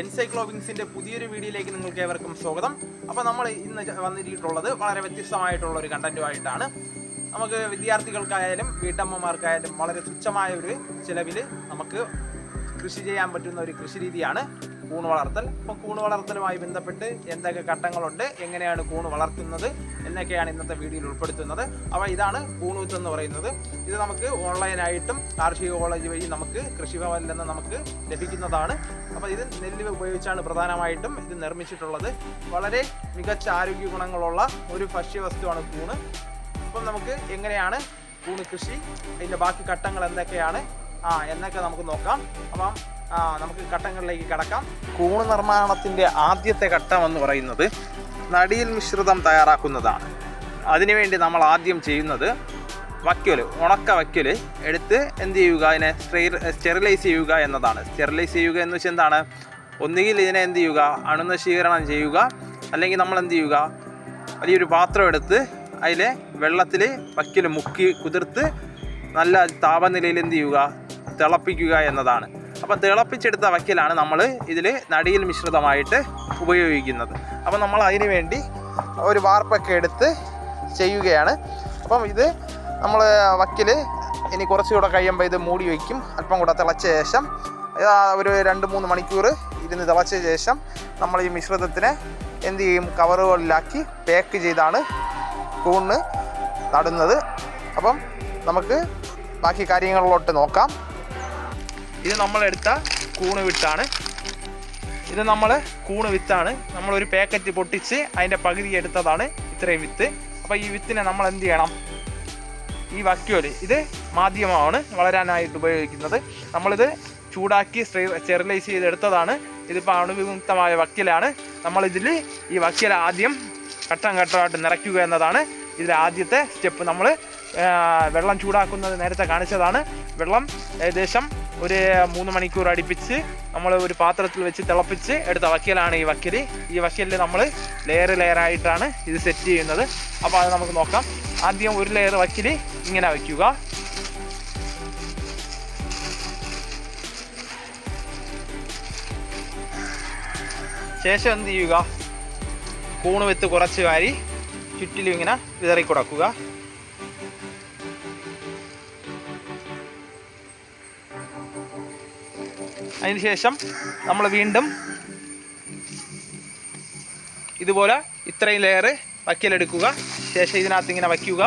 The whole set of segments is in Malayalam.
എൻസൈക്ലോവിങ്സിന്റെ പുതിയൊരു വീഡിയോയിലേക്ക് നിങ്ങൾക്ക് ഏവർക്കും സ്വാഗതം. അപ്പോൾ നമ്മൾ ഇന്ന് വന്നിട്ടുള്ളത് വളരെ വ്യത്യസ്തമായിട്ടുള്ള ഒരു കണ്ടന്റുമായിട്ടാണ്. നമുക്ക് വിദ്യാർത്ഥികൾക്കായാലും വീട്ടമ്മമാർക്കായാലും വളരെ തുച്ഛമായ ഒരു ചിലവിൽ നമുക്ക് കൃഷി ചെയ്യാൻ പറ്റുന്ന ഒരു കൃഷി രീതിയാണ് കൂണ് വളർത്തൽ. അപ്പോൾ കൂണ് വളർത്തലുമായി ബന്ധപ്പെട്ട് എന്തൊക്കെ ഘട്ടങ്ങളുണ്ട് എങ്ങനെയാണ് കൂണ് വളർത്തുന്നത് എന്നൊക്കെയാണ് ഇന്നത്തെ വീഡിയോയിൽ ഉൾപ്പെടുത്തുന്നത്. അപ്പോൾ ഇതാണ് കൂണൂത്ത് എന്ന് പറയുന്നത്. ഇത് നമുക്ക് ഓൺലൈനായിട്ടും കാർഷിക കോളേജ് വഴി നമുക്ക് കൃഷിഭവനിൽ നിന്ന് നമുക്ക് ലഭിക്കുന്നതാണ്. അപ്പോൾ ഇത് നെല്ല് ഉപയോഗിച്ചാണ് പ്രധാനമായിട്ടും ഇത് നിർമ്മിച്ചിട്ടുള്ളത്. വളരെ മികച്ച ആരോഗ്യ ഗുണങ്ങളുള്ള ഒരു ഭക്ഷ്യവസ്തുവാണ് കൂണ്. അപ്പം നമുക്ക് എങ്ങനെയാണ് കൂണ് കൃഷി അതിന്റെ ബാക്കി ഘട്ടങ്ങൾ എന്തൊക്കെയാണ് ആ എന്നൊക്കെ നമുക്ക് നോക്കാം. അപ്പം നമുക്ക് ഘട്ടങ്ങളിലേക്ക് കടക്കാം. കൂണ് നിർമ്മാണത്തിന്റെ ആദ്യത്തെ ഘട്ടം എന്ന് പറയുന്നത് നടിയിൽ മിശ്രിതം തയ്യാറാക്കുന്നതാണ്. അതിനുവേണ്ടി നമ്മൾ ആദ്യം ചെയ്യുന്നത് വയ്ക്കൽ ഉണക്ക വയ്ക്കൽ എടുത്ത് എന്ത് ചെയ്യുക അതിനെ സ്റ്റെറിലൈസ് ചെയ്യുക എന്നതാണ്. സ്റ്റെറിലൈസ് ചെയ്യുക എന്ന് വെച്ചാൽ എന്താണ്? ഒന്നുകിൽ ഇതിനെ എന്ത് ചെയ്യുക? അണുനശീകരണം ചെയ്യുക. അല്ലെങ്കിൽ നമ്മൾ എന്ത് ചെയ്യുക? വലിയൊരു പാത്രം എടുത്ത് അതിലെ വെള്ളത്തിൽ വയ്ക്കൽ മുക്കി കുതിർത്ത് നല്ല താപനിലയിൽ എന്ത് ചെയ്യുക? തിളപ്പിക്കുക എന്നതാണ്. അപ്പോൾ തിളപ്പിച്ചെടുത്ത വക്കിലാണ് നമ്മൾ ഇതിൽ നടിയിൽ മിശ്രിതമായിട്ട് ഉപയോഗിക്കുന്നത്. അപ്പോൾ നമ്മൾ അതിന് വേണ്ടി ഒരു വാർപ്പൊക്കെ എടുത്ത് ചെയ്യുകയാണ്. അപ്പം ഇത് നമ്മൾ വക്കിൽ ഇനി കുറച്ചുകൂടെ കഴിയുമ്പോൾ ഇത് മൂടി വയ്ക്കും. അല്പം കൂടെ തിളച്ച ശേഷം ഒരു രണ്ട് മൂന്ന് മണിക്കൂർ ഇരുന്ന് തിളച്ച ശേഷം നമ്മൾ ഈ മിശ്രിതത്തിനെ എന്ത് ചെയ്യും? കവറുകളിലാക്കി പാക്ക് ചെയ്താണ് കൂണ് നടുന്നത്. അപ്പം നമുക്ക് ബാക്കി കാര്യങ്ങളിലോട്ട് നോക്കാം. ഇത് നമ്മളെടുത്ത കൂണ് വിത്താണ്. ഇത് നമ്മൾ കൂണ് വിത്താണ്. നമ്മളൊരു പാക്കറ്റ് പൊട്ടിച്ച് അതിന്റെ പകുതി എടുത്തതാണ് ഇത്രയും വിത്ത്. അപ്പോൾ ഈ വിത്തിനെ നമ്മൾ എന്ത് ചെയ്യണം? ഈ വക്യോൽ ഇത് മാധ്യമമാണ് വളരാനായിട്ട് ഉപയോഗിക്കുന്നത്. നമ്മളിത് ചൂടാക്കി സ്റ്റെറിലൈസ് ചെയ്തെടുത്തതാണ്. ഇതിപ്പോൾ അണുവിമുക്തമായ വക്കലാണ്. നമ്മളിതിൽ ഈ വക്കിൽ ആദ്യം ഘട്ടം ഘട്ടമായിട്ട് നിറയ്ക്കുക എന്നതാണ്. ഇതിൽ ആദ്യത്തെ സ്റ്റെപ്പ് നമ്മൾ വെള്ളം ചൂടാക്കുന്നത് നേരത്തെ കാണിച്ചതാണ്. വെള്ളം ഏകദേശം ഒരു മൂന്ന് മണിക്കൂർ അടുപ്പിച്ച് നമ്മൾ ഒരു പാത്രത്തിൽ വെച്ച് തിളപ്പിച്ച് എടുത്ത വക്കലാണ് ഈ വക്കൽ ഈ വക്കലിൽ നമ്മൾ ലെയർ ലെയറായിട്ടാണ് ഇത് സെറ്റ് ചെയ്യുന്നത്. അപ്പോൾ അത് നമുക്ക് നോക്കാം. ആദ്യം ഒരു ലെയർ വക്കൽ ഇങ്ങനെ വയ്ക്കുക ശേഷം എന്ത് ചെയ്യുക? കൂണ് വിത്ത് കുറച്ച് വാരി ചുറ്റിലും ഇങ്ങനെ വിതറി കൊടുക്കുക അതിനുശേഷം നമ്മൾ വീണ്ടും ഇതുപോലെ ഇത്രയും ലെയർ വയ്ക്കലെടുക്കുക ശേഷം ഇതിനകത്ത് ഇങ്ങനെ വയ്ക്കുക.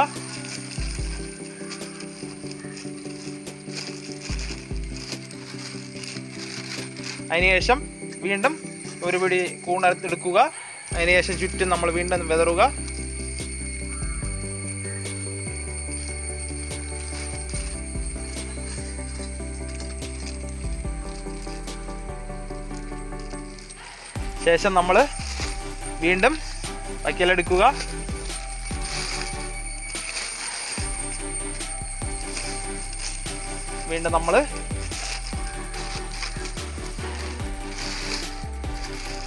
അതിനുശേഷം വീണ്ടും ഒരു പിടി കൂണെടുത്തെടുക്കുക അതിനുശേഷം ചുറ്റും നമ്മൾ വീണ്ടും വിതറുക. ശേഷം നമ്മൾ വീണ്ടും വയ്ക്കലെടുക്കുക വീണ്ടും നമ്മൾ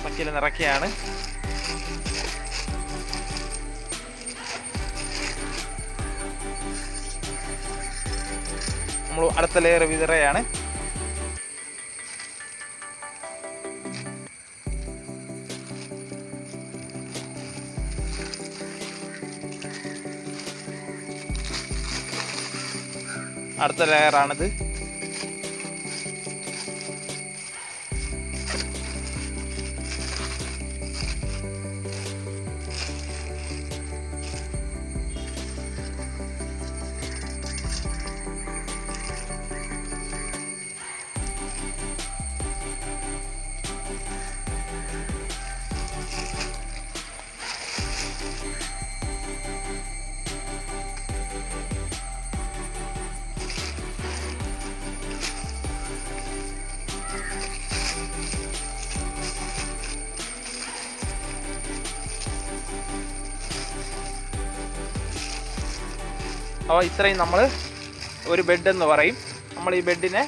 വയ്ക്കൽ നിറയ്ക്കുകയാണ്. നമ്മൾ അടുത്ത ലെയർ വിതറയാണ് അടുത്ത ലെയറാണിത് അപ്പോൾ ഇത്രയും നമ്മൾ ഒരു ബെഡ് എന്ന് പറയും. നമ്മൾ ഈ ബെഡിനെ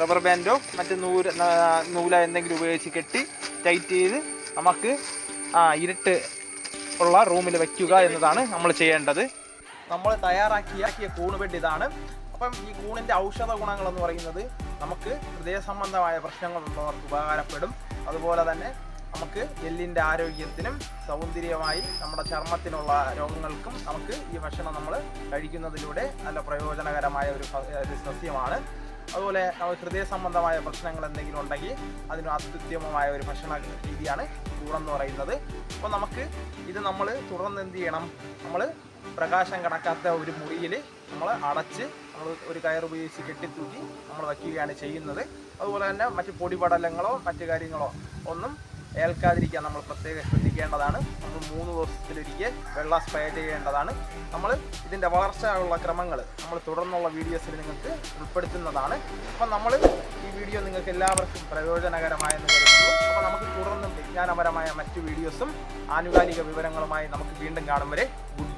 റബ്ബർ ബാൻഡോ മറ്റ് നൂല നൂല എന്തെങ്കിലും ഉപയോഗിച്ച് കെട്ടി ടൈറ്റ് ചെയ്ത് നമുക്ക് ആ ഇരുട്ട് ഉള്ള റൂമിൽ വെക്കുക എന്നതാണ് നമ്മൾ ചെയ്യേണ്ടത്. നമ്മൾ തയ്യാറാക്കിയാക്കിയ കൂണ് ബെഡ് ഇതാണ്. അപ്പം ഈ കൂണിന്റെ ഔഷധ ഗുണങ്ങൾ എന്ന് പറയുന്നത് നമുക്ക് ഹൃദയ സംബന്ധമായ പ്രശ്നങ്ങളുള്ളവർക്ക് ഉപകാരപ്പെടും. അതുപോലെ തന്നെ നമുക്ക് എല്ലിന്റെ ആരോഗ്യത്തിനും സൗന്ദര്യമായി നമ്മുടെ ചർമ്മത്തിനുള്ള രോഗങ്ങൾക്കും നമുക്ക് ഈ ഭക്ഷണം നമ്മൾ കഴിക്കുന്നതിലൂടെ നല്ല പ്രയോജനകരമായ ഒരു സസ്യമാണ്. അതുപോലെ ഹൃദയ സംബന്ധമായ പ്രശ്നങ്ങൾ എന്തെങ്കിലും ഉണ്ടെങ്കിൽ അതിന് അത്യുത്തമമായ ഒരു ഭക്ഷണ രീതിയാണ് ചൂടെന്ന് പറയുന്നത്. അപ്പോൾ നമുക്ക് ഇത് നമ്മൾ തുടർന്ന് എന്ത് ചെയ്യണം? നമ്മൾ പ്രകാശം കടക്കാത്ത ഒരു മുറിയിൽ നമ്മൾ അടച്ച് നമ്മൾ ഒരു കയർ ഉപയോഗിച്ച് കെട്ടിത്തൂക്കി നമ്മൾ വയ്ക്കുകയാണ് ചെയ്യുന്നത്. അതുപോലെ തന്നെ മറ്റ് പൊടിപടലങ്ങളോ മറ്റു കാര്യങ്ങളോ ഒന്നും ഏൽക്കാതിരിക്കാൻ നമ്മൾ പ്രത്യേകം ശ്രദ്ധിക്കേണ്ടതാണ്. നമ്മൾ മൂന്ന് ദിവസത്തിലൊരിക്കൽ വെള്ളം സ്പ്രേ ചെയ്യേണ്ടതാണ്. നമ്മൾ ഇതിന്റെ വളർച്ചയുള്ള ക്രമങ്ങൾ നമ്മൾ തുടർന്നുള്ള വീഡിയോസിൽ നിങ്ങൾക്ക് ഉൾപ്പെടുത്തുന്നതാണ്. അപ്പം നമ്മൾ ഈ വീഡിയോ നിങ്ങൾക്ക് എല്ലാവർക്കും പ്രയോജനകരമായെന്ന് കരുതുന്നു. അപ്പോൾ നമുക്ക് തുടർന്നും വിജ്ഞാനപരമായ മറ്റു വീഡിയോസും ആനുകാലിക വിവരങ്ങളുമായി നമുക്ക് വീണ്ടും കാണും വരെ. Good bye